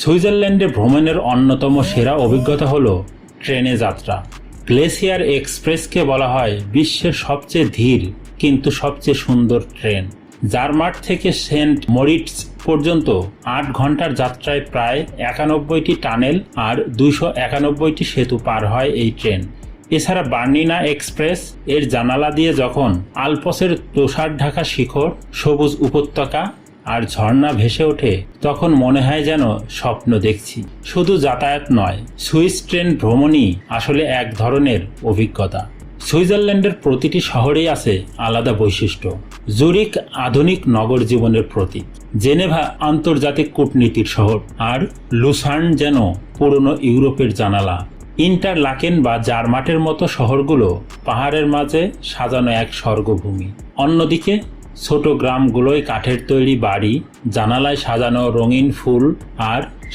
সুইজারল্যান্ডে ভ্রমণের অন্যতম সেরা অভিজ্ঞতা হল ট্রেনে যাত্রা। গ্লেসিয়ার এক্সপ্রেসকে বলা হয় বিশ্বের সবচেয়ে ধীর কিন্তু সবচেয়ে সুন্দর ট্রেন। জারমাট থেকে সেন্ট মরিটস পর্যন্ত আট ঘণ্টার যাত্রায় প্রায় একানব্বইটি টানেল আর দুইশো একানব্বইটি সেতু পার হয় এই ট্রেন। এছাড়া বার্নিনা এক্সপ্রেস এর জানালা দিয়ে যখন আলপসের তুষার ঢাকা শিখর, সবুজ উপত্যকা আর ঝর্ণা ভেসে ওঠে, তখন মনে হয় যেন স্বপ্ন দেখছি। শুধু যাতায়াত নয়, সুইস ট্রেন ভ্রমণই আসলে এক ধরনের অভিজ্ঞতা। সুইজারল্যান্ডের প্রতিটি শহরেই আছে আলাদা বৈশিষ্ট্য। জুরিক আধুনিক নগর জীবনের প্রতীক, জেনেভা আন্তর্জাতিক কূটনীতির শহর, আর লুসার্ন যেন পুরনো ইউরোপের জানালা। ইন্টারলাকেন বা জারমাটের মতো শহরগুলো পাহাড়ের মাঝে সাজানো এক স্বর্গভূমি। অন্যদিকে ছোট গ্রামগুলোয় কাঠের তৈরি বাড়ি জানালায় সাজানো রঙিন ফুল আর